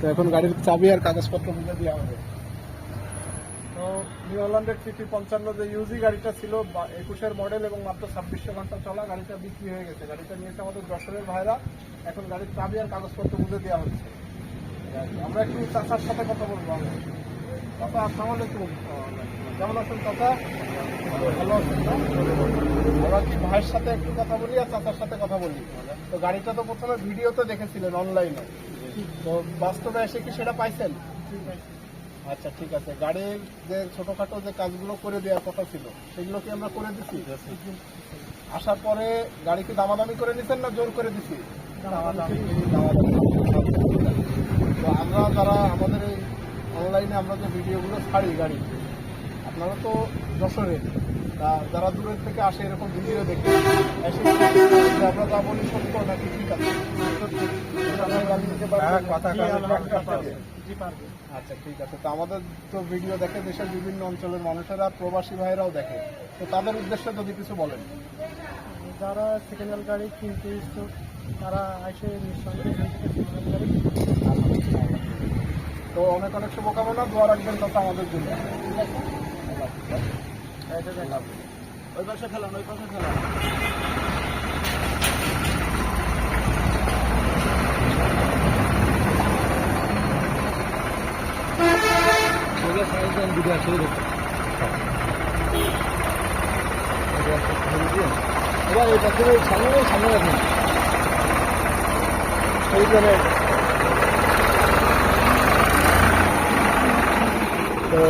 তো এখন গাড়ির চাবি আর কাগজপত্র বুঝে দেওয়া হবে। তো নিউ হল্যান্ডের সিটি পঞ্চান্ন যে ইউজি গাড়িটা ছিল একুশের মডেল এবং মাত্র ছাব্বিশশো ঘণ্টা চলা, গাড়িটা বিক্রি হয়ে গেছে। গাড়িটা নিয়েছে আমাদের যশোরের ভাইরা এখন গাড়ির চাবি আর কাগজপত্র বুঝে দেওয়া হচ্ছে। আমরা একটু চাচার সাথে কথা বলব আমরা আসসালামু আলাইকুম। কেমন আছেন ভালো আছেন? আমরা কি ভাইয়ের সাথে একটু কথা বলি আর চাচার সাথে কথা বলি? তো গাড়িটা তো প্রথমে ভিডিওতে দেখেছিলেন অনলাইনে তো বাস্তবে এসে কি সেটা পাইছেন? আচ্ছা ঠিক আছে। গাড়ির যে ছোটখাটো যে কাজগুলো করে দেওয়ার কথা ছিল সেগুলো কি আমরা করে দিচ্ছি আসার পরে গাড়ি কি দামাদামি করে নিছেন না জোর করে দিছি? দামাদামি। তো আমরা যারা আমাদের এই অনলাইনে আমরা যে ভিডিওগুলো ছাড়ি গাড়ি আপনারা তো যশোরে। যারা দূরের থেকে আসে এরকম ভিডিও দেখে আমরা যা বলি সত্য নাকি ঠিক আছে? পারবেন? আচ্ছা ঠিক আছে। তো আমাদের তো ভিডিও দেখে দেশের বিভিন্ন অঞ্চলের মানুষেরা প্রবাসী ভাইরাও দেখে। তো তাদের উদ্দেশ্যে যদি কিছু বলেন। যারা সেকেন্ড হ্যান্ড গাড়ি কিনতে ইচ্ছুক তারা এসে তো অনেক অনেক শুভকামনা দোয়া রাখবেন কথা আমাদের জন্য। ওই পাশে খেলান ওই পাশে খেলান। এবার এই পাশে সামনে সামনে রাখুন এইখানে তো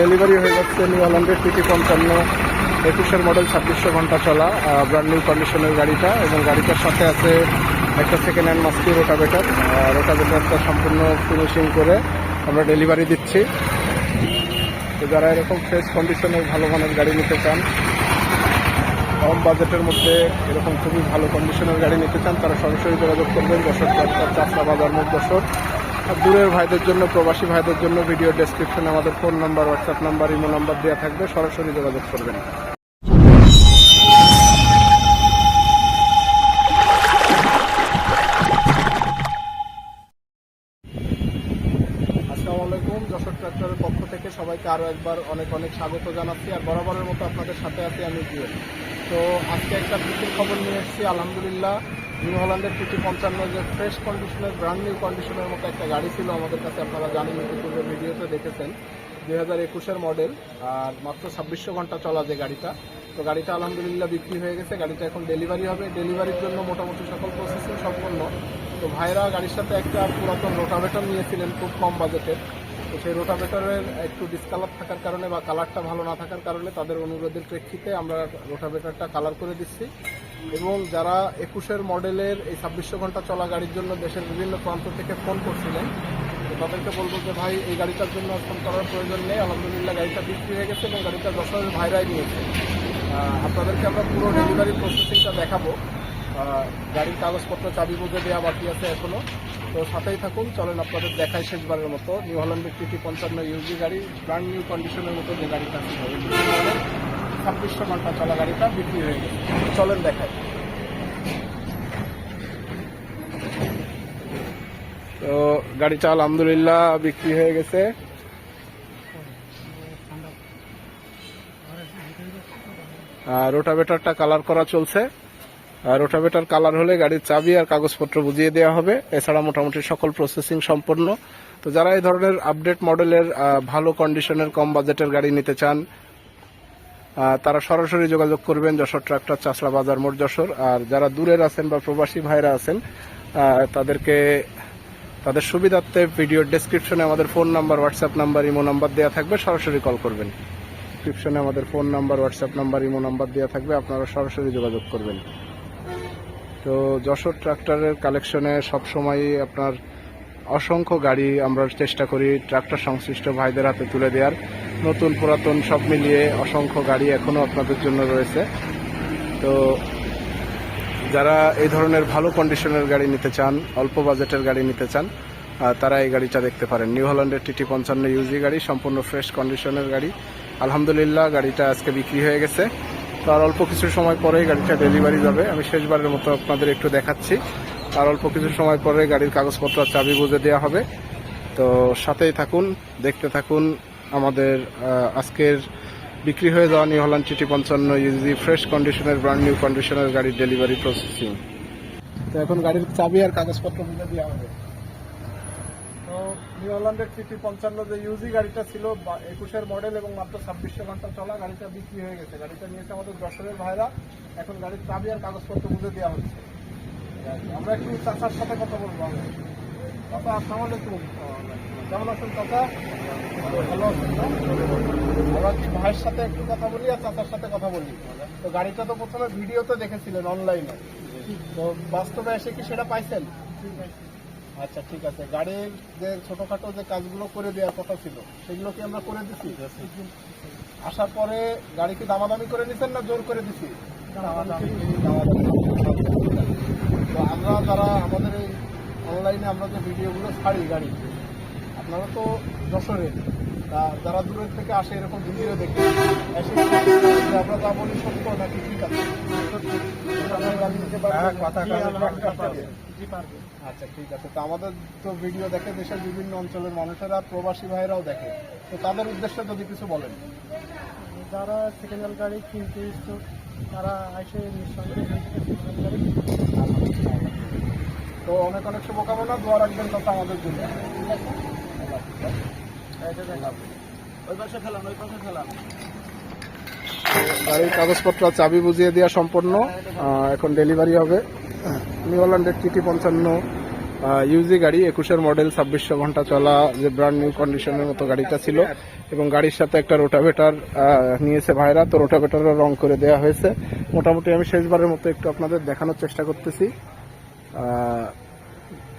ডেলিভারি হয়ে যাচ্ছে নিউ হল্যান্ডের টিটি পঞ্চান্ন একুশের মডেল ছাব্বিশশো ঘণ্টা চলা ব্র্যান্ড নিউ কন্ডিশনের গাড়িটা এবং গাড়িটার সাথে আছে একটা সেকেন্ড হ্যান্ড মাস্কি রোটাভেটার রোটাভেটারটা সম্পূর্ণ ফিনিশিং করে আমরা ডেলিভারি দিচ্ছি। তো যারা এরকম ফ্রেশ কন্ডিশনের ভালো মানের গাড়ি নিতে চান, কম বাজেটের মধ্যে এরকম খুবই ভালো কন্ডিশনের গাড়ি নিতে চান, তারা সরাসরি যোগাযোগ করবেন যশোর চারটা চাষা বাজার মোট আর দূরের ভাইদের জন্য, প্রবাসী ভাইদের জন্য ভিডিও ডেসক্রিপশনে আমাদের phone number WhatsApp number imo number দেওয়া থাকবে, সরাসরি যোগাযোগ করবেন। আলাইকুম পক্ষ থেকে সবাইকে আরও একবার অনেক অনেক স্বাগত জানাচ্ছি, আর বরাবরের মতো আপনাদের সাথে আছি আমি গিয়ে তো আজকে একটা বিক্রির খবর নিয়ে এসেছি, আলহামদুলিল্লাহ। নিউ হল্যান্ডের টিটি পঞ্চান্ন যে ফ্রেশ কন্ডিশনের ব্র্যান্ড নিউ কন্ডিশনের মতো একটা গাড়ি ছিল আমাদের কাছে, আপনারা জানেন ইতিপূর্বে ভিডিওতে দেখেছেন, দুই হাজার একুশের মডেল আর মাত্র ছাব্বিশশো ঘণ্টা চলা যে গাড়িটা। তো গাড়িটা আলহামদুলিল্লাহ বিক্রি হয়ে গেছে, গাড়িটা এখন ডেলিভারি হবে। ডেলিভারির জন্য মোটামুটি সকল প্রসেসিং সম্পন্ন। তো ভাইরা গাড়ির সাথে একটা পুরাতন রোটাভেটর নিয়েছিলেন, খুব কম বাজেটের তো সেই রোটাভেটরের একটু ডিসকালার থাকার কারণে বা কালারটা ভালো না থাকার কারণে তাদের অনুরোধের প্রেক্ষিতে আমরা রোটাভেটরটা কালার করে দিচ্ছি। এবং যারা একুশের মডেলের এই ছাব্বিশশো ঘণ্টা চলা গাড়ির জন্য দেশের বিভিন্ন প্রান্ত থেকে ফোন করছিলেন তাদেরকে বলব যে, ভাই, এই গাড়িটার জন্য ফোন করার প্রয়োজন নেই। আলহামদুলিল্লাহ গাড়িটা বিক্রি হয়ে গেছে এবং গাড়িটা যশোরের ভাইরাই নিয়েছে আপনাদেরকে আমরা পুরো ডেলিভারি প্রসেসিংটা দেখাবো। গাড়ির কাগজপত্র, চাবি বুঝে দেওয়া বাকি আছে এখনও। তো সাথেই থাকুন। চলেন আপনাদের দেখায় শেষবারের মতো। নিউ হল্যান্ডের টিটি পঞ্চান্ন ইউজি গাড়ি ব্র্যান্ড নিউ কন্ডিশনের মতো যে গাড়িটা ছিল ছাব্বিশশো ঘণ্টা চলা গাড়িটা বিক্রি হয়ে গেছে। চলেন দেখায় তো গাড়িটা আলহামদুলিল্লাহ বিক্রি হয়ে গেছে। রোটাভেটারটা কালার করা চলছে। রোটাভেটার কালার হলে গাড়ির চাবি আর কাগজপত্র বুঝিয়ে দেওয়া হবে। এছাড়া মোটামুটি সকল প্রসেসিং সম্পন্ন তো যারা এই ধরনের আপডেট মডেলের ভালো কন্ডিশনের কম বাজেটের গাড়ি নিতে চান তারা সরাসরি যোগাযোগ করবেন যশোর ট্রাক্টর চাষলা বাজার মোট যশোর। আর যারা দূরের আছেন বা প্রবাসী ভাইরা আছেন তাদেরকে, তাদের সুবিধার্থে ভিডিওর ডেসক্রিপশনে আমাদের phone number WhatsApp number imo number দেওয়া থাকবে, সরাসরি কল করবেন। ডিসক্রিপশনে আমাদের phone number WhatsApp number imo number দেওয়া থাকবে, আপনারা সরাসরি যোগাযোগ করবেন। তো যশোর ট্রাক্টরের কালেকশনে সবসময়ই আপনার অসংখ্য গাড়ি আমরা চেষ্টা করি ট্রাক্টর সংশ্লিষ্ট ভাইদের হাতে তুলে দেওয়ার। নতুন পুরাতন সব মিলিয়ে অসংখ্য গাড়ি এখনও আপনাদের জন্য রয়েছে। তো যারা এই ধরনের ভালো কন্ডিশনের গাড়ি নিতে চান, অল্প বাজেটের গাড়ি নিতে চান তারা এই গাড়িটা দেখতে পারেন। নিউ হল্যান্ডের টিটি পঞ্চান্ন ইউজি গাড়ি, সম্পূর্ণ ফ্রেশ কন্ডিশনের গাড়ি। আলহামদুলিল্লাহ, গাড়িটা আজকে বিক্রি হয়ে গেছে। তো আর অল্প কিছু সময় পরেই গাড়িটা ডেলিভারি যাবে। আমি শেষবারের মতো আপনাদের একটু দেখাচ্ছি। আর অল্প কিছু সময় পরে গাড়ির কাগজপত্র চাবি বুঝে দেওয়া হবে। তো সাথেই থাকুন, দেখতে থাকুন। আমাদের আজকের বিক্রি হয়ে যাওয়া নিউ হল্যান্ড চিটি পঞ্চান্ন ইউজি ফ্রেশ কন্ডিশনের ব্র্যান্ড নিউ কন্ডিশনের গাড়ির ডেলিভারি প্রসেসিং তো এখন গাড়ির চাবি আর কাগজপত্র মিলে দেওয়া হবে। নিউ হল্যান্ডের সিটি পঞ্চান্ন যে ইউজি গাড়িটা ছিল একুশের মডেল এবং মাত্র ছাব্বিশশো ঘণ্টা চলা, গাড়িটা বিক্রি হয়ে গেছে। গাড়িটা নিয়েছে আমাদের যশোরের ভাইরা। এখন গাড়ির চাবি আর কাগজপত্র বুঝে দেওয়া হচ্ছে। আমরা একটু চাচার সাথে কথা বলব আমরা। চাচা আসসালামু আলাইকুম কেমন আছেন চাচা? ভালো আছেন আমরা কি ভাইয়ের সাথে একটু কথা বলি আর চাচার সাথে কথা বলি? তো গাড়িটা তো প্রথমে ভিডিওতে দেখেছিলেন অনলাইনে তো বাস্তবে এসে কি সেটা পাইছেন? আচ্ছা ঠিক আছে। গাড়ির যে ছোটখাটো যে কাজগুলো করে দেওয়ার কথা ছিল সেগুলো কি আমরা করে দিছি? আসার পরে গাড়ি কি দামাদামি করে নিছেন না জোর করে দিছি? তো আমরা যারা আমাদের এই অনলাইনে আমরা যে ভিডিওগুলো ছাড়ি গাড়ি আপনারা তো যশোরের তা যারা দূরের থেকে আসে এরকম ভিডিও দেখে আমরা তা বলি সত্য নাকি ঠিক আছে গাড়ি নিতে পারব? হ্যাঁ, আচ্ছা ঠিক আছে। তো আমাদের তো ভিডিও দেখে দেশের বিভিন্ন অঞ্চলের মানুষেরা প্রবাসী ভাইরাও দেখে। তো তাদের উদ্দেশ্যে যদি কিছু বলেন। যারা সেকেন্ড হ্যান্ড গাড়ি কিনতে ইচ্ছুক তারা এসে কিনতে পারবে। তো অনেক অনেক শুভকামনা দোয়া রাখবেন কথা আমাদের জন্য। গাড়ির কাগজপত্র চাবি বুঝিয়ে দেওয়া আহ, এখন ডেলিভারি হবে। নিউ হল্যান্ডের টিটি পঞ্চান্ন ইউজি গাড়ি একুশের মডেল ছাব্বিশশো ঘণ্টা চলা যে ব্র্যান্ড নিউ কন্ডিশনের মতো গাড়িটা ছিল। এবং গাড়ির সাথে একটা রোটাভেটার নিয়েছে ভাইরা। তো রোটাভেটারও রং করে দেওয়া হয়েছে। মোটামুটি আমি শেষবারের মতো একটু আপনাদের দেখানোর চেষ্টা করতেছি।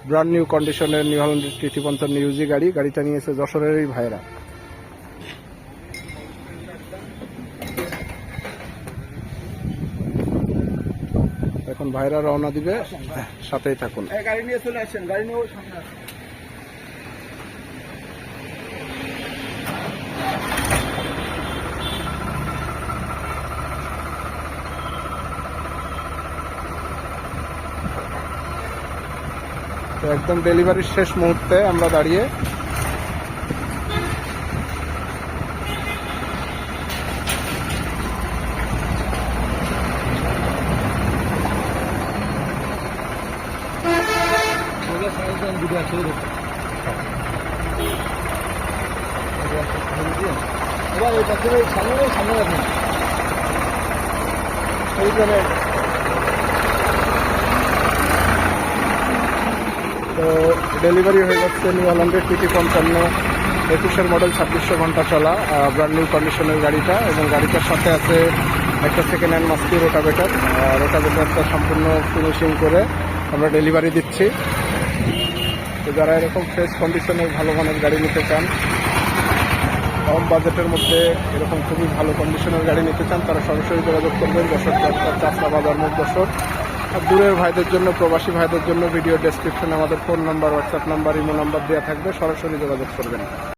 ব্র্যান্ড নিউ কন্ডিশনের নিউ হল্যান্ডের টিটি পঞ্চান্ন ইউজি গাড়ি, গাড়িটা নিয়েছে যশোরেরই ভাইরা এখন ভাইরা রওনা দিবে, সাথেই থাকুন। গাড়ি নিয়ে চলে আসেন, গাড়ি নিয়ে তো একদম ডেলিভারির শেষ মুহূর্তে আমরা দাঁড়িয়ে সামনে সামনে রাখেন। তো ডেলিভারি হয়ে যাচ্ছে নিউ হল্যান্ডের টিটি পঞ্চান্ন একুশের মডেল ছাব্বিশশো ঘণ্টা চলা ব্র্যান্ড নিউ কন্ডিশনের গাড়িটা এবং গাড়িটার সাথে আছে একটা সেকেন্ড হ্যান্ড মাস্কি রোটাভেটার রোটাভেটারটা সম্পূর্ণ ফিনিশিং করে আমরা ডেলিভারি দিচ্ছি। তো যারা এরকম ফ্রেশ কন্ডিশনের ভালো মানের গাড়ি নিতে চান, কম বাজেটের মধ্যে এরকম খুবই ভালো কন্ডিশনের গাড়ি নিতে চান, তারা সরাসরি যোগাযোগ করবেন চাষরা বাজার মুখ যশোর আর দূরের ভাইদের জন্য, প্রবাসী ভাইদের জন্য ভিডিও ডেসক্রিপশনে আমাদের phone number WhatsApp number imo number দেওয়া থাকবে। সরাসরি যোগাযোগ করবেন।